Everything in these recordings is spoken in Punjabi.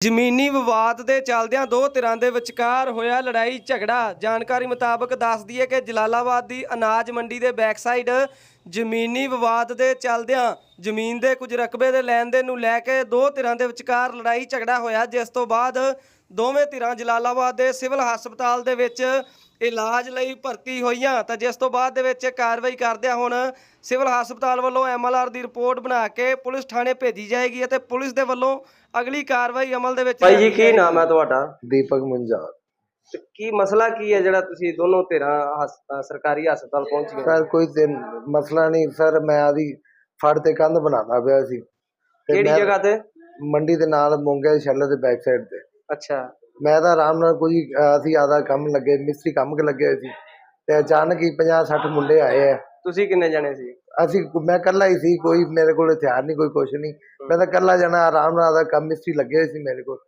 ਜ਼ਮੀਨੀ ਵਿਵਾਦ ਦੇ ਚੱਲਦਿਆਂ ਦੋ ਧਿਰਾਂ ਦੇ ਵਿਚਕਾਰ ਹੋਇਆ ਲੜਾਈ ਝਗੜਾ। ਜਾਣਕਾਰੀ ਮੁਤਾਬਕ ਦੱਸਦੀ ਹੈ ਕਿ ਜਲਾਲਾਬਾਦ ਦੀ ਅਨਾਜ ਮੰਡੀ ਦੇ ਬੈਕਸਾਈਡ ਜ਼ਮੀਨੀ ਵਿਵਾਦ ਦੇ ਚੱਲਦਿਆਂ ਜ਼ਮੀਨ ਦੇ ਕੁਝ ਰਕਬੇ ਦੇ ਲੈਣ ਦੇਣ ਨੂੰ ਲੈ ਕੇ ਦੋ ਧਿਰਾਂ ਦੇ ਵਿਚਕਾਰ ਲੜਾਈ ਝਗੜਾ ਹੋਇਆ, ਜਿਸ ਤੋਂ ਬਾਅਦ ਦੋਵੇਂ ਧਿਰਾਂ ਜਲਾਲਾਬਾਦ ਦੇ ਸਿਵਲ ਹਸਪਤਾਲ ਦੇ ਵਿੱਚ ਇਲਾਜ ਲਈ ਭਰਤੀ ਹੋਈਆਂ। ਤਾਂ ਜਿਸ ਤੋਂ ਬਾਅਦ ਦੇ ਵਿੱਚ ਕਾਰਵਾਈ ਕਰਦਿਆਂ ਹੁਣ ਸਿਵਲ ਹਸਪਤਾਲ ਵੱਲੋਂ ਐਮਐਲਆਰ ਦੀ ਰਿਪੋਰਟ ਬਣਾ ਕੇ ਪੁਲਿਸ ਥਾਣੇ ਭੇਜੀ ਜਾਏਗੀ ਅਤੇ ਪੁਲਿਸ ਦੇ ਵੱਲੋਂ ਅਗਲੀ ਕਾਰਵਾਈ ਅਮਲ ਦੇ ਵਿੱਚ ਭਾਈ ਜੀ ਕੀ ਨਾਮ ਹੈ ਤੁਹਾਡਾ? ਦੀਪਕ ਮੁੰਜਾਲ ਤੇ ਕੀ ਮਸਲਾ ਕੀ ਹੈ ਜਿਹੜਾ ਤੁਸੀਂ ਦੋਨੋਂ ਧਿਰਾਂ ਹਸ- ਅ, ਸਰਕਾਰੀ ਹਸਪਤਾਲ ਪਹੁੰਚ ਗਏ ਸਰ ਕੋਈ ਤੇ ਮਸਲਾ ਨਹੀਂ। ਸਰ ਮੈਂ ਆਦੀ ਫੜ ਤੇ ਕੰਧ ਬਣਾਉਂਦਾ ਪਿਆ ਸੀ। ਤੇ ਕਿਹੜੀ ਮੈਂ- ਜਗ੍ਹਾ ਤੇ? ਮੰਡੀ ਦੇ ਨਾਲ ਮੋਂਗੇ ਦੇ ਛੱਲੇ ਦੇ ਬੈਕ ਸਾਈਡ ਤੇ। ਅੱਛਾ। ਮੈਂ ਤਾਂ ਆਰਾਮ ਨਾਲ ਕੋਈ ਅਹ, ਅਸੀਂ ਆਦਾ ਕੰਮ ਲੱਗੇ ਮਿਸਤਰੀ ਕੰਮ ਕੇ ਲੱਗੇ ਹੋਏ ਸੀ। ਤੇ ਅਚਾਨਕ ਹੀ 50 60 ਮੁੰਡੇ ਆਏ ਆ। ਤੁਸੀਂ ਕਿੰਨੇ ਜਣੇ ਸੀ? ਅਸੀਂ ਮੈਂ ਇਕੱਲਾ ਹੀ ਸੀ ਕੋਈ ਮੇਰੇ ਕੋਲ ਹਥਿਆਰ ਨਹੀਂ ਕੋਈ ਕੁਛ ਨਹੀਂ। ਮੈਂ ਤਾਂ ਇਕੱਲਾ ਜਣਾ ਆਰਾਮ ਨਾਲ ਆਦਾ ਕੰਮ ਮਿਸਤਰੀ ਲੱਗੇ ਸੀ ਮੇਰੇ ਕੋਲ।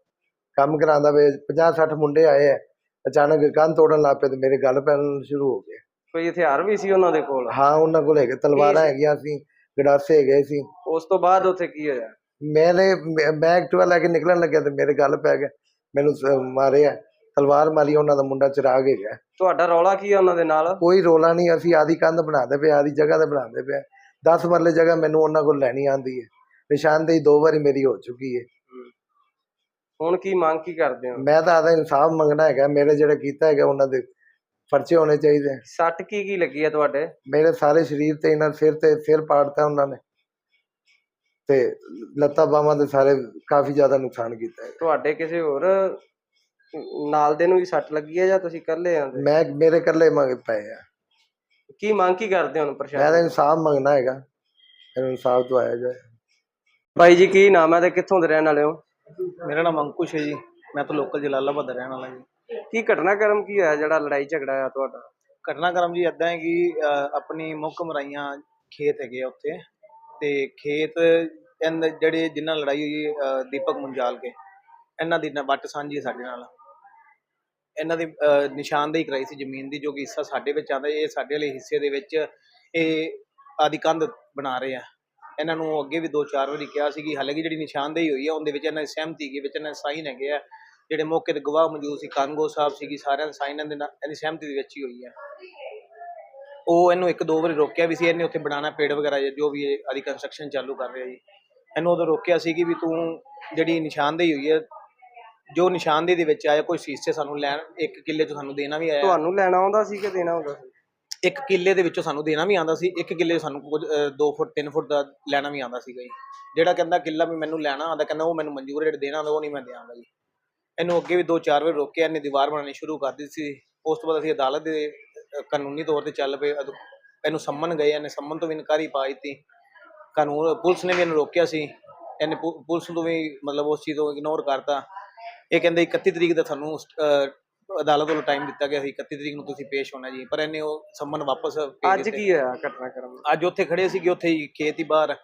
ਕੰਮ ਕਰਾਉਂਦਾ ਵੇ 50 60 ਮੁੰਡੇ ਆਏ ਆ ਅਚਾਨਕ ਕੰਧ ਤੋੜਨ ਲੱਗ ਪਏ ਤੇ ਮੇਰੇ ਗੱਲ ਪੈਣ ਸ਼ੁਰੂ ਹੋ ਗਏ ਕੋਈ ਹਥਿਆਰ ਵੀ ਸੀ ਉਹਨਾਂ ਦੇ ਕੋਲ? ਹਾਂ ਉਹਨਾਂ ਕੋਲ ਹੈਗੇ ਤਲਵਾਰਾਂ ਹੈਗੀਆਂ ਸੀ ਗੜਾਸੇ ਹੈਗੇ ਸੀ। ਉਸ ਤੋਂ ਬਾਅਦ ਉੱਥੇ ਕੀ ਹੋਇਆ? ਮੈਨੇ ਮੈਂ- ਐਕਟਿਵਾ ਲੈ ਕੇ ਨਿਕਲਣ ਲੱਗਿਆ ਤੇ ਮੇਰੇ ਗੱਲ ਪੈ ਗਿਆ। ਮੈਨੂੰ ਮਾਰਿਆ। ਤਲਵਾਰ ਮਾਰੀ ਉਹਨਾਂ ਦਾ ਮੁੰਡਾ ਚਿਰਾਗ ਹੈਗਾ। ਤੁਹਾਡਾ ਰੌਲਾ ਕੀ ਹੈ ਉਹਨਾਂ ਦੇ ਨਾਲ? ਕੋਈ ਰੋਲਾ ਨਹੀਂ ਅਸੀਂ ਆਦੀ ਕੰਧ ਬਣਾਉਂਦੇ ਪਏ ਆਦੀ ਜਗ੍ਹਾ ਤੇ ਬਣਾਉਂਦੇ ਪਏ 10 ਮਰਲੇ ਜਗ੍ਹਾ ਮੈਨੂੰ ਉਹਨਾਂ ਕੋਲ ਲੈਣੀ ਆਂਦੀ ਹੈ ਨਿਸ਼ਾਨਦੇਹੀ ਦੋ ਵਾਰੀ ਮੇਰੀ ਹੋ ਚੁੱਕੀ ਹੈ। ਹੁਣ ਕੀ ਮੰਗ ਕੀ ਕਰਦੇ ਹੋ? ਮੈਂ ਤਾਂ ਆਦਾ ਇਨਸਾਫ ਮੰਗਣਾ ਹੈਗਾ ਮੇਰੇ ਜਿਹੜੇ ਕੀਤਾ ਹੈਗਾ ਉਹਨਾਂ ਦੇ ਪਰਚੇ ਹੋਣੇ ਚਾਹੀਦੇ। ਸੱਟ ਕੀ ਕੀ ਲੱਗੀ ਹੈ ਤੁਹਾਡੇ? ਮੇਰੇ ਸਾਰੇ ਸਰੀਰ ਤੇ ਇਹਨਾਂ ਸਿਰ ਤੇ ਸਿਰ ਪਾੜਤਾ ਉਹਨਾਂ ਨੇ। ਤੇ ਲੱਤਾਂ ਬਾਹਾਂ ਦੇ ਸਾਰੇ ਕਾਫੀ ਜ਼ਿਆਦਾ ਨੁਕਸਾਨ ਕੀਤਾ ਹੈ ਤੁਹਾਡੇ ਕਿਸੇ ਹੋਰ ਨਾਲ ਦੇ ਨੂੰ ਵੀ ਸੱਟ ਲੱਗੀ ਹੈ ਜਾਂ ਤੁਸੀਂ ਇਕੱਲੇ ਆਂਦੇ ਮੈਂ ਮੇਰੇ ਇਕੱਲੇ ਮੰਗ ਪਏ ਆ। ਕੀ ਮੰਗ ਕੀ ਕਰਦੇ ਹੋ ਹੁਣ ਮੈਂ ਤਾਂ ਪ੍ਰਸ਼ਾਸਨ ਇਨਸਾਫ ਮੰਗਣਾ ਹੈਗਾ। ਇਨਸਾਫ ਦਵਾਇਆ ਜਾਏ। ਭਾਈ ਜੀ ਕੀ ਨਾਮ ਹੈ ਤੇ ਕਿੱਥੋਂ ਦੇ ਰਹਿਣ ਵਾਲੇ ਹੋ? ਮੇਰਾ ਨਾਮ ਅੰਕੁਸ਼ ਹੈ ਜੀ। ਮੈਂ ਤਾਂ ਲੋਕਲ ਜਲਾਲਾਬਾਦ ਦਾ ਰਹਿਣ ਵਾਲਾ ਜੀ। ਕੀ ਘਟਨਾਕ੍ਰਮ ਕੀ ਹੋਇਆ ਜਿਹੜਾ ਲੜਾਈ ਝਗੜਾ ਆ ਤੁਹਾਡਾ? ਘਟਨਾਕ੍ਰਮ ਜੀ ਇਦਾਂ ਹੈ ਕਿ ਆਪਣੀ ਮੁੱਖ ਮਰਾਈਆਂ ਖੇਤ ਹੈਗੇ ਉੱਥੇ। ਤੇ ਖੇਤ ਜਿਹੜੇ ਨਾਲ ਲੜਾਈ ਹੋਈ ਦੀਪਕ ਮੁੰਜਾਲ ਕੇ। ਇਹਨਾਂ ਦੀ ਵੱਟ ਸਾਂਝੀ ਸਾਡੇ ਨਾਲ। ਇਹਨਾਂ ਦੀ ਨਿਸ਼ਾਨਦੇਹੀ ਕਰਾਈ ਸੀ ਜ਼ਮੀਨ ਦੀ ਜੋ ਕਿ ਹਿੱਸਾ ਸਾਡੇ ਵਿੱਚ ਆਉਂਦਾ ਇਹ ਸਾਡੇ ਵਾਲੇ ਹਿੱਸੇ ਦੇ ਵਿੱਚ ਇਹ ਆਦੀ ਕੰਧ ਬਣਾ ਰਹੇ ਆ। ਇਹਨਾਂ ਨੂੰ ਅੱਗੇ ਵੀ ਦੋ ਚਾਰ ਵਾਰੀ ਕਿਹਾ ਸੀ ਕਿ ਹਾਲਾਂਕਿ ਜਿਹੜੀ ਨਿਸ਼ਾਨਦੇਹੀ ਹੋਈ ਆ, ਉਹਦੇ ਵਿੱਚ ਇਹਨਾਂ ਦੀ ਸਹਿਮਤੀ ਹੈਗੀ ਵਿੱਚ ਇਹਨਾਂ ਦੇ ਸਾਈਨ ਹੈਗੇ ਆ। ਜਿਹੜੇ ਮੌਕੇ ਤੇ ਗਵਾਹ ਮੌਜੂਦ ਸੀ ਕਾਨਗੋ ਸਾਹਿਬ ਸੀਗੀ, ਸਾਰਿਆਂ ਦੇ ਸਾਈਨ ਇਹਦੇ ਨਾਲ ਇਹਦੀ ਸਹਿਮਤੀ ਦੇ ਵਿੱਚ ਹੀ ਹੋਈ ਹੈ ਉਹ ਇਹਨੂੰ ਇੱਕ ਦੋ ਵਾਰੀ ਰੋਕਿਆ ਵੀ ਸੀ, ਇਹਨੇ ਉੱਥੇ ਬਣਾਉਣਾ ਪੇੜ ਵਗੈਰਾ ਜੋ ਵੀ ਇਹ ਆਦੀ ਕੰਸਟਰਕਸ਼ਨ ਚਾਲੂ ਕਰ ਰਿਹਾ ਜੀ। ਇਹਨੂੰ ਉਦੋਂ ਰੋਕਿਆ ਸੀ ਕਿ ਵੀ ਤੂੰ ਜਿਹੜੀ ਨਿਸ਼ਾਨਦੇਹੀ ਹੋਈ ਹੈ ਜੋ ਨਿਸ਼ਾਨਦੇਹੀ ਦੇ ਵਿੱਚ ਆਇਆ, ਕੋਈ ਹਿੱਸੇ ਸਾਨੂੰ ਲੈਣ, ਇੱਕ ਕਿੱਲੇ ਤੋਂ ਸਾਨੂੰ ਦੇਣਾ ਵੀ ਆਇਆ। ਤੁਹਾਨੂੰ ਲੈਣਾ ਆਉਂਦਾ ਸੀ ਕਿ ਦੇਣਾ ਹੁੰਦਾ ਸੀ? ਇੱਕ ਕਿੱਲੇ ਦੇ ਵਿੱਚੋਂ ਸਾਨੂੰ ਦੇਣਾ ਵੀ ਆਂਦਾ ਸੀ ਇੱਕ ਕਿੱਲੇ ਸਾਨੂੰ ਕੁਝ 2 ਫੁੱਟ 3 ਫੁੱਟ ਦਾ ਲੈਣਾ ਵੀ ਆਂਦਾ ਸੀਗਾ ਜੀ। ਜਿਹੜਾ ਕਹਿੰਦਾ ਕਿੱਲਾ ਵੀ ਮੈਨੂੰ ਲੈਣਾ ਆਂਦਾ ਕਹਿੰਦਾ ਉਹ ਮੈਨੂੰ ਮਨਜ਼ੂਰ ਹੈ ਦੇਣਾ ਆਉਂਦਾ ਉਹ ਨਹੀਂ ਮੈਂ ਦਿਆਂਗਾ ਜੀ। ਇਹਨੂੰ ਅੱਗੇ ਵੀ ਦੋ ਚਾਰ ਵਾਰ ਰੋਕਿਆ ਇਹਨੇ ਦੀਵਾਰ ਬਣਾਉਣੀ ਸ਼ੁਰੂ ਕਰ ਦਿੱਤੀ ਸੀ। ਉਸ ਤੋਂ ਬਾਅਦ ਅਸੀਂ ਅਦਾਲਤ ਦੇ ਕਾਨੂੰਨੀ ਤੌਰ ਤੇ ਚੱਲ ਪਏ। ਇਹਨੂੰ ਸੰਮਨ ਗਏ ਇਹਨੇ ਸੰਮਨ ਤੋਂ ਵੀ ਇਨਕਾਰੀ ਪਾ ਦਿੱਤੀ। ਕਾਨੂੰਨ ਪੁਲਿਸ ਨੇ ਵੀ ਇਹਨੂੰ ਰੋਕਿਆ ਸੀ। ਇਹਨੇ ਪੁ- ਪੁਲਿਸ ਤੋਂ ਵੀ ਮਤਲਬ ਉਸ ਚੀਜ਼ ਤੋਂ ਇਗਨੋਰ ਕਰਤਾ। ਇਹ ਕਹਿੰਦੇ 31 ਤਰੀਕ ਦਾ ਤੁਹਾਨੂੰ ਅਹ, ਅਦਾਲਤ ਵੱਲੋਂ ਟਾਈਮ ਦਿੱਤਾ ਗਿਆ ਸੀ 31 ਤਰੀਕ ਨੂੰ ਤੁਸੀਂ ਪੇਸ਼ ਹੋਣਾ ਜੀ ਪਰ ਇਹਨੇ ਉਹ ਸੰਮਨ ਵਾਪਸ ਭੇਜ ਅੱਜ ਦਿੱਤੇ। ਕੀ ਹੋਇਆ ਘਟਨਾਕ੍ਰਮ ਅੱਜ ਉੱਥੇ ਖੜੇ ਸੀਗੇ ਉੱਥੇ ਹੀ ਖੇਤ ਹੀ ਬਾਹਰ।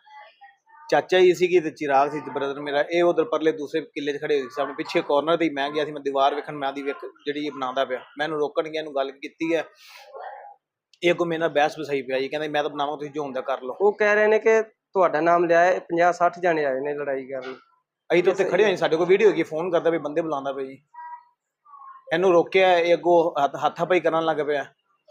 ਚਾਚਾ ਜੀ ਸੀਗੀ ਤੇ ਚਿਰਾਗ ਸੀ ਬ੍ਰਦਰ ਮੇਰਾ ਇਹ ਉਧਰ ਪਰਲੇ ਦੂਸਰੇ ਕਿੱਲੇ 'ਚ ਖੜੇ ਹੋਏ ਸੀ ਸਾਹਮਣੇ ਪਿੱਛੇ ਕਾਰਨਰ ਤੇ ਹੀ ਮੈਂ ਗਿਆ ਸੀ ਮੈਂ ਦੀਵਾਰ ਵੇਖਣ ਮੈਂ ਦੀ ਵੇਖ ਜਿਹੜੀ ਇਹ ਬਣਾਉਂਦਾ ਪਿਆ। ਮੈਂ ਇਹਨੂੰ ਰੋਕਣ ਗਿਆ ਇਹਨੂੰ ਗੱਲ ਕੀਤੀ ਹੈ। ਇਹ ਅੱਗੋਂ ਮੇਰੇ ਨਾਲ ਬਹਿਸ ਵਸਾਈ ਪਿਆ ਜੀ ਕਹਿੰਦਾ ਮੈਂ ਤਾਂ ਬਣਾਵਾਂ ਤੁਸੀਂ ਜੋ ਹੁੰਦਾ ਕਰ ਲਓ। ਉਹ ਕਹਿ ਰਹੇ ਨੇ ਕਿ ਤੁਹਾਡਾ ਨਾਮ ਲਿਆ ਹੈ 50 60 ਜਣੇ ਆਏ ਨੇ ਲੜਾਈ ਕਰਨ। ਅਸੀਂ ਤਾਂ ਉੱਥੇ ਖੜੇ ਹੋਏ ਸੀ, ਸਾਡੇ ਕੋਲ ਵੀਡੀਓ ਹੈਗੀ ਫੋਨ ਕਰਦਾ ਵੀ ਬੰਦੇ ਬੁਲਾਉਂਦਾ ਪਿਆ ਜੀ। ਇਹਨੂੰ ਰੋਕਿਆ ਇਹ ਅੱਗੋਂ ਹੱਥ- ਹੱਥਾਪਾਈ ਕਰਨ ਲੱਗ ਪਿਆ।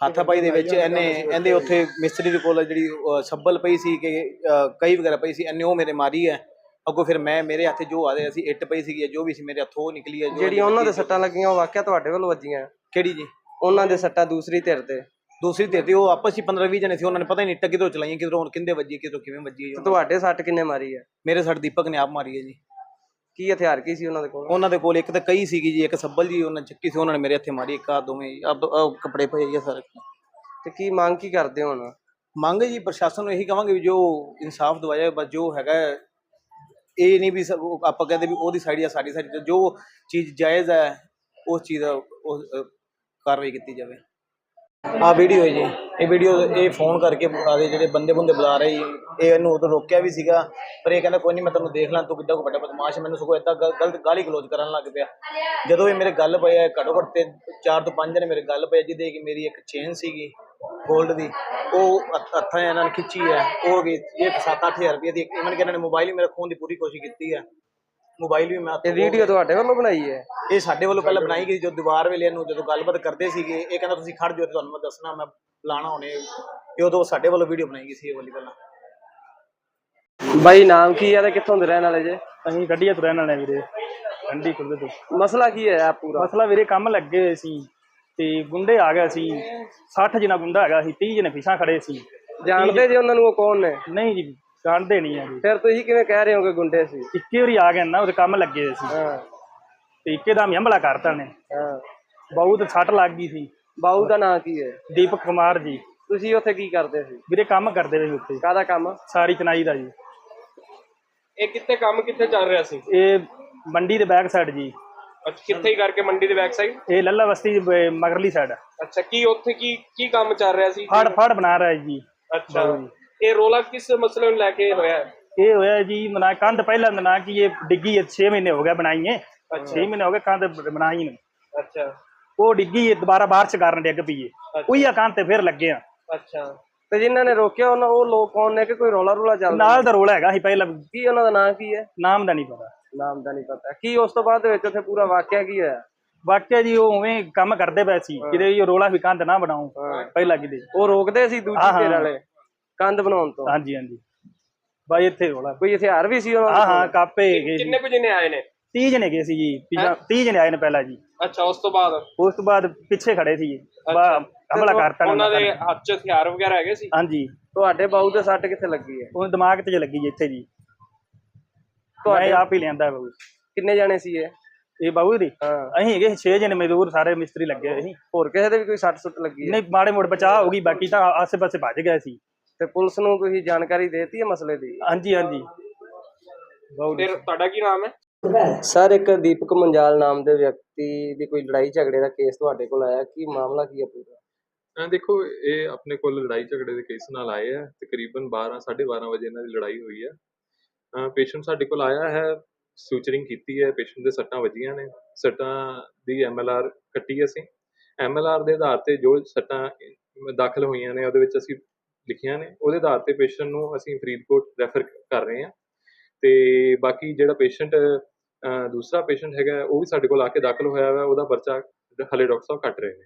ਹੱਥਾਪਾਈ ਦੇ ਵਿੱਚ ਇਹਨੇ ਇਹਦੇ ਉੱਥੇ ਮਿਸਤਰੀ ਦੇ ਕੋਲ ਜਿਹੜੀ ਅਹ, ਸੱਬਲ ਪਈ ਸੀ ਕਿ ਕਈ ਵਗੈਰਾ ਪਈ ਸੀ ਇਹਨੇ ਉਹ ਮੇਰੇ ਮਾਰੀ ਹੈ। ਅੱਗੋਂ ਫਿਰ ਮੈਂ ਮੇਰੇ ਹੱਥੇ ਜੋ ਆਦੇ ਸੀ ਇੱਟ ਪਈ ਸੀਗੀ ਜੋ ਵੀ ਸੀ ਮੇਰੇ ਹੱਥੋਂ ਉਹ ਨਿਕਲੀ ਹੈ ਜੋ ਜਿਹੜੀਆਂ ਉਹਨਾਂ ਦੇ। ਸੱਟਾਂ ਲੱਗੀਆਂ ਉਹ ਵਾਕਿਆ ਤੁਹਾਡੇ ਵੱਲ ਵੱਜੀਆਂ? ਕਿਹੜੀ ਜੀ? ਉਹਨਾਂ ਦੇ ਸੱਟਾਂ ਦੂਸਰੀ ਧਿਰ ਤੇ। ਦੂਸਰੀ ਧਿਰ ਤੇ ਉਹ ਆਪਸ ਵਿੱਚ 15 20 ਜਣੇ ਸੀ ਉਹਨਾਂ ਨੇ ਪਤਾ ਹੀ ਨਹੀਂ ਇੱਟਾਂ ਕਿਧਰੋਂ ਚਲਾਈਆਂ ਕਿਧਰੋਂ ਕਿੰਦੇ ਵੱਜੀ ਕਿਧਰੋਂ ਕਿਵੇਂ ਵੱਜੀ ਹੈ ਤੇ ਤੁਹਾਡੇ ਸੱਟ ਕਿੰਨੇ ਮਾਰੀ ਹੈ? ਦੀ। ਮੇਰੇ ਸੜ ਦੀਪਕ ਨੇ ਆਪ ਮਾਰੀ ਹੈ ਜੀ। ਕੀ ਹਥਿਆਰ ਕੀ ਸੀ ਉਹਨਾਂ ਦੇ ਕੋਲ? ਉਹਨਾਂ ਦੇ ਕੋਲ ਇੱਕ ਤਾਂ ਕਈ ਸੀਗੀ ਜੀ ਇੱਕ ਸੱਬਲ ਜੀ ਉਹਨਾਂ ਚੱਕੀ ਸੀ ਉਹਨਾਂ ਨੇ ਮੇਰੇ ਹੱਥੇ ਮਾਰੀ ਇੱਕ ਆ ਦੋਵੇਂ ਆਹ ਕੱਪੜੇ ਪਏ ਆ ਸਾਰੇ। ਤੇ ਕੀ ਮੰਗ ਕੀ ਕਰਦੇ ਹੋ ਹੁਣ? ਮੰਗ ਜੀ ਪ੍ਰਸ਼ਾਸਨ ਨੂੰ ਇਹੀ ਕਵਾਂਗੇ ਵੀ ਜੋ ਇਨਸਾਫ ਦਵਾਇਆ ਬਸ ਜੋ ਹੈਗਾ ਇਹ ਨਹੀਂ ਵੀ ਆਪਾਂ ਕਹਿੰਦੇ ਵੀ ਉਹਦੀ ਸਾਈਡ ਜਾਂ ਸਾਡੀ ਸਾਈਡ ਜੋ ਚੀਜ਼ ਜਾਇਜ਼ ਹੈ ਉਸ ਚੀਜ਼ ਦਾ ਉਹ ਕਾਰਵਾਈ ਕੀਤੀ ਜਾਵੇ। ਆ ਵੀਡੀਓ ਹੈ ਜੀ। ਇਹ ਵੀਡੀਓ ਇਹ ਫੋਨ ਕਰਕੇ ਆਦੇ ਜਿਹੜੇ ਬੰਦੇ ਬੰਦੇ ਬੁਲਾ ਰਹੇ ਜੀ ਇਹ ਇਹਨੂੰ ਉਦੋਂ ਰੋਕਿਆ ਵੀ ਸੀਗਾ, ਪਰ ਇਹ ਕਹਿੰਦਾ, ਕੋਈ ਨਹੀਂ ਮੈਂ ਤੈਨੂੰ ਦੇਖ ਲਾਂ, ਤੂੰ ਕਿੱਡਾ ਕੋ ਵੱਡਾ ਬਦਮਾਸ਼ ਮੈਨੂੰ ਸਗੋਂ ਏਦਾਂ ਗਲ- ਗਲਤ ਗਾਲੀ ਗਲੋਚ ਕਰਨ ਲੱਗ ਪਿਆ। ਜਦੋਂ ਇਹ ਮੇਰੇ ਗੱਲ ਪਏ ਘੱਟੋ ਘੱਟ ਤੇ ਚਾਰ ਤੋਂ ਪੰਜ ਜਣੇ ਮੇਰੇ ਗੱਲ ਪਏ ਜਿਹਦੇ ਕਿ ਮੇਰੀ ਇੱਕ ਚੇਨ ਸੀਗੀ 골ਡ ਦੀ। ਉਹ ਹੱਥ- ਹੱਥਾਂ ਇਹਨਾਂ ਨੇ ਖਿੱਚੀ ਹੈ ਉਹ ਵੀ ਇਹ 7-8000 ਰੁਪਏ ਦੀ, ਇੱਕ ਕਿ ਇਹਨਾਂ ਨੇ ਮੋਬਾਈਲ ਹੀ ਮੇਰਾ ਖੋਣ ਦੀ ਪੂਰੀ ਕੋਸ਼ਿਸ਼ ਕੀਤੀ ਹੈ ਮੋਬਾਈਲ ਵੀ ਮੈਂ ਹੱਥੋਂ ਇਹ ਵੀਡੀਓ ਤੁਹਾਡੇ ਵੱਲੋਂ ਬਣਾਈ ਹੈ? ਇਹ ਸਾਡੇ ਵੱਲੋਂ ਪਹਿਲਾਂ ਬਣਾਈ ਗਈ ਜੋ ਦੀਵਾਰ ਵੇਲੇ ਨੂੰ ਜਦੋਂ ਗੱਲਬਾਤ ਕਰਦੇ ਸੀਗੇ ਇਹ ਕਹਿੰਦਾ ਤੁਸੀਂ ਖੜ ਜਾਓ ਤੇ ਤੁਹਾਨੂੰ ਮੈਂ ਦੱਸਣਾ ਮੈਂ ਬੁਲਾਣਾ ਹੁਣੇ। ਇਹ ਉਦੋਂ ਸਾਡੇ ਵੱਲੋਂ ਵੀਡੀਓ ਬਣਾਈ ਗਈ ਸੀ ਇਹ ਵਾਲੀ ਪਹਿਲਾਂ। ਬਾਈ ਨਾਮ ਕੀ ਹੈ ਤੇ ਕਿੱਥੋਂ ਦੇ ਰਹਿਣ ਵਾਲੇ ਜੇ? ਅਸੀਂ ਗੱਡੀਆਂ ਤੋਂ ਰਹਿਣ ਵਾਲੇ ਵੀਰੇ ਠੰਡੀ ਖੁੱਲੇ ਤੋਂ। ਮਸਲਾ ਕੀ ਹੈ ਆ ਪੂਰਾ? ਮਸਲਾ ਵੀਰੇ ਕੰਮ ਲੱਗੇ ਹੋਏ ਸੀ ਤੇ ਗੁੰਡੇ ਆ ਗਏ ਸੀ। 60 ਜਣਾ ਗੁੰਡਾ ਹੈਗਾ ਸੀ 30 ਜਣੇ ਪਿਛਾਂ ਖੜੇ ਸੀ। ਜਾਣਦੇ ਜੇ ਉਹਨਾਂ ਨੂੰ ਉਹ ਕੌਣ ਨੇ? ਨਹੀਂ ਜੀ ਜਾਣਦੇ ਨਹੀਂ ਆ ਜੀ ਫਿਰ ਤੁਸੀਂ ਕਿਵੇਂ ਕਹਿ ਰਹੇ ਹੋ ਕਿ ਗੁੰਡੇ ਸੀ? ਇੱਕੇ ਵਾਰੀ ਆ ਗਏ ਨਾ ਉਹਦੇ ਕੰਮ ਲੱਗੇ ਹੋਏ ਸੀ। ਹਾਂ। ਤੇ ਇੱਕੇ ਦਾ ਹਮਲਾ ਕਰਤਾ ਨੇ ਹਾਂ। ਬਹੁਤ ਸੱਟ ਲੱਗ ਗਈ ਸੀ। ਬਾਊ ਦਾ ਨਾਂ ਕੀ ਹੈ? ਦੀਪਕ ਕੁਮਾਰ ਜੀ। ਤੁਸੀਂ ਉੱਥੇ ਕੀ ਕਰਦੇ ਸੀ? ਵੀਰੇ ਕੰਮ ਕਰਦੇ ਰਹੇ ਉੱਤੇ ਕਾਹਦਾ ਕੰਮ? ਸਾਰੀ ਚਨਾਈ ਦਾ ਜੀ। ਇਹ ਕਿੱਥੇ ਕੰਮ ਕਿੱਥੇ ਚੱਲ ਰਿਹਾ ਸੀ? ਇਹ ਮੰਡੀ ਦੇ ਬੈਕ ਸਾਈਡ ਜੀ। ਅੱਛਾ ਕਿੱਥੇ ਹੀ ਕਰਕੇ ਮੰਡੀ ਦੇ ਬੈਕ ਸਾਈਡ ਇਹ ਲੱਲਾ ਬਸਤੀ ਦੀ ਬ- ਮਗਰਲੀ ਸਾਈਡ ਅੱਛਾ ਕੀ ਉੱਥੇ ਕੀ ਕੀ ਕੰਮ ਚੱਲ ਰਿਹਾ ਸੀ? ਫੜ ਫੜ ਬਣਾ ਰਿਹਾ ਜੀ। ਅੱਛਾ। ਇਹ ਰੋਲਾ ਕਿਸ ਮਸਲੇ ਨੂੰ ਲੈ ਕੇ ਹੋਇਆ ਹੈ? ਇਹ ਹੋਇਆ ਜੀ ਮਨਾ ਕੰਧ ਪਹਿਲਾਂ ਮਨਾ ਕਿ ਇਹ ਡਿੱਗੀ 6 ਮਹੀਨੇ ਹੋ ਗਏ ਬਣਾਈ ਹੈ 6 ਮਹੀਨੇ ਹੋ ਗਏ ਕੰਧ ਬਣਾਈ ਨੂੰ। ਅੱਛਾ। ਉਹ ਡਿੱਗੀ ਹੈ ਦੁਬਾਰਾ ਬਾਰਿਸ਼ ਕਾਰਨ ਡਿੱਗ ਪਈ ਹੈ। ਉਹੀ ਆ ਕੰਧ ਤੇ ਫਿਰ ਲੱਗੇ ਆ। ਅੱਛਾ। ਤੇ ਜਿਨ੍ਹਾਂ ਨੇ ਰੋਕਿਆ ਉਹਨਾਂ ਉਹ ਲੋਕ ਕੌਣ ਨੇ ਕਿ ਕੋਈ ਰੌਲਾ ਰੂਲਾ ਚੱਲਦਾ ਨਾਲ ਦਾ ਰੋਲ ਹੈਗਾ ਸੀ ਪਹਿਲਾਂ। ਕੀ ਉਹਨਾਂ ਦਾ ਨਾਂ ਕੀ ਹੈ? ਨਾਮ ਦਾ ਨਹੀਂ ਪਤਾ। ਨਾਮ ਦਾ ਨਹੀਂ ਪਤਾ। ਕੀ ਉਸ ਤੋਂ ਬਾਅਦ ਦੇ ਵਿੱਚ ਉੱਥੇ ਪੂਰਾ ਵਾਕਿਆ ਕੀ ਹੋਇਆ? ਵਾਕਿਆ ਜੀ ਉਹ ਉਵੇਂ ਕੰਮ ਕਰਦੇ ਪਏ ਸੀ। ਕਿਤੇ ਇਹ ਰੋਲਾ ਵੀ ਕੰਧ ਨਾ ਬਣਾਉ ਪਹਿਲਾਂ ਕਿਤੇ। ਉਹ ਰੋਕਦੇ ਸੀ ਦੂਜੀ। ਧਿਰ ਵਾਲੇ? ਕੰਧ ਬਣਾਉਣ ਤੋਂ। ਹਾਂਜੀ ਹਾਂਜੀ। ਬਾਈ ਇੱਥੇ ਰੋਲਾ। ਕੋਈ ਹਥਿਆਰ ਵੀ ਸੀ ਉਹਨਾਂ ਹਾਂ? ਹਾਂ ਕਾਪੇ ਹੈਗੇ ਕਿੰਨੇ ਕੁ ਜਣੇ ਆਏ ਨੇ? 30 ਜਣੇ ਗਏ ਸੀ ਜੀ ਪਿਛਾ 30 ਜਣੇ ਆਏ ਨੇ ਪਹਿਲਾਂ ਜੀ। ਅੱਛਾ ਉਸ ਤੋਂ ਬਾਅਦ? ਉਸ ਤੋਂ ਬਾਅਦ ਪਿੱਛੇ ਖੜੇ ਸੀ ਬਾ ਹਮਲਾ ਕਰਤਾ ਉਹਨਾਂ ਦੇ ਹੱਥ 'ਚ ਹਥਿਆਰ ਵਗੈਰਾ ਹੈਗੇ ਸੀ? ਹਾਂਜੀ। ਤੁਹਾਡੇ ਬਾਊ ਦੇ ਸੱਟ ਕਿੱਥੇ ਲੱਗੀ ਹੈ? ਉਹ ਦਿਮਾਗ ਤੇ ਲੱਗੀ ਜੀ ਇੱਥੇ ਜੀ। ਮੈਂ ਆਪ ਹੀ ਲਿਆਂਦਾ ਬਾਬੂ ਕਿੰਨੇ ਜਾਣੇ ਸੀ ਇਹ? ਇਹ ਬਾਬੂ ਦੀ? ਹਾਂ। ਅਸੀਂ ਹੈਗੇ 6 ਜਣੇ ਮਜ਼ਦੂਰ ਸਾਰੇ ਮਿਸਤਰੀ ਲੱਗੇ ਹੋਏ ਸੀ। ਹੋਰ ਕਿਸੇ ਦੇ ਵੀ ਕੋਈ ਸੱਟ ਸੁੱਟ ਲੱਗੀ ਨਹੀਂ ਮਾੜੇ ਮੋੜ ਬਚਾਅ ਹੋ ਗਈ ਬਾਕੀ ਤਾਂ ਆਸੇ ਪਾਸੇ ਭੱਜ ਗਏ ਸੀ। ਤੇ ਪੁਲਿਸ ਨੂੰ ਤੁਸੀਂ ਜਾਣਕਾਰੀ ਦੇਤੀ ਹੈ ਮਸਲੇ ਦੀ? ਹਾਂਜੀ ਹਾਂਜੀ। ਫਿਰ ਤੁਹਾਡਾ ਕੀ ਨਾਮ ਹੈ? ਸਰ ਇੱਕ ਦੀਪਕ ਮੰਜਾਲ ਨਾਮ ਦੇ ਵਿਅਕਤੀ ਦੀ ਕੋਈ ਲੜਾਈ ਝਗੜੇ ਦਾ ਕੇਸ ਤੁਹਾਡੇ ਕੋਲ ਆਇਆ। ਕੀ ਮਾਮਲਾ ਕੀ ਹੈ ਪੂਰਾ? ਅਹ ਦੇਖੋ ਇਹ ਆਪਣੇ ਕੋਲ ਲੜਾਈ ਝਗੜੇ ਦੇ ਕੇਸ ਨਾਲ ਆਏ ਆ ਤਕਰੀਬਨ 12 12:30 ਵਜੇ ਇਹਨਾਂ ਦੀ ਲੜਾਈ ਹੋਈ ਹੈ। ਪੇਸ਼ੈਂਟ ਸਾਡੇ ਕੋਲ ਆਇਆ ਹੈ ਸੂਚਰਿੰਗ ਕੀਤੀ ਹੈ ਪੇਸ਼ੈਂਟ ਦੇ ਸੱਟਾਂ ਵੱਜੀਆਂ ਨੇ। ਸੱਟਾਂ ਦੀ ਐਮਐਲਆਰ ਕੱਟੀ ਅਸੀਂ। ਐਮਐਲਆਰ ਦੇ ਆਧਾਰ ਤੇ ਜੋ ਸੱਟਾਂ ਦਾਖਲ ਹੋਈਆਂ ਨੇ ਉਹਦੇ ਵਿੱਚ ਅਸੀਂ ਲਿਖੀਆਂ ਨੇ ਉਹਦੇ ਆਧਾਰ ਤੇ ਪੇਸ਼ੈਂਟ ਨੂੰ ਅਸੀਂ ਫਰੀਦਕੋਟ ਰੈਫਰ ਕਰ ਰਹੇ ਹਾਂ। ਤੇ ਬਾਕੀ ਜਿਹੜਾ ਪੇਸ਼ੈਂਟ ਦੂਸਰਾ ਪੇਸ਼ੈਂਟ ਹੈਗਾ ਉਹ ਵੀ ਸਾਡੇ ਕੋਲ ਆ ਕੇ ਦਾਖਲ ਹੋਇਆ ਹੋਇਆ ਉਹਦਾ ਪਰਚਾ ਹਲੇ ਡਾਕਟਰ ਸਾਹਿਬ ਕੱਟ ਰਹੇ ਨੇ।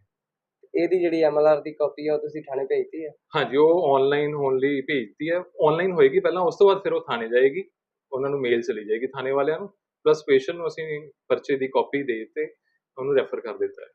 ਇਹਦੀ ਜਿਹੜੀ ਐਮਐਲਆਰ ਦੀ ਕਾਪੀ ਹੈ ਉਹ ਤੁਸੀਂ ਥਾਣੇ ਭੇਜਤੀ ਹੈ ਹਾਂਜੀ ਉਹ ਆਨਲਾਈਨ ਹੋਣ ਲਈ ਭੇਜਤੀ ਹੈ ਆਨਲਾਈਨ ਹੋਏਗੀ ਪਹਿਲਾਂ ਉਸ ਤੋਂ ਬਾਅਦ ਫਿਰ ਉਹ ਥਾਣੇ ਜਾਏਗੀ। ਉਹਨਾਂ ਨੂੰ ਮੇਲ ਚਲੀ ਜਾਏਗੀ ਥਾਣੇ ਵਾਲਿਆਂ ਨੂੰ। ਪਲੱਸ ਪੇਸ਼ੈਂਟ ਨੂੰ ਅਸੀਂ ਪਰਚੇ ਦੀ ਕਾਪੀ ਦੇ ਦਿੱਤੇ ਉਹਨੂੰ ਰੈਫਰ ਕਰ ਦਿੱਤਾ ਹੈ।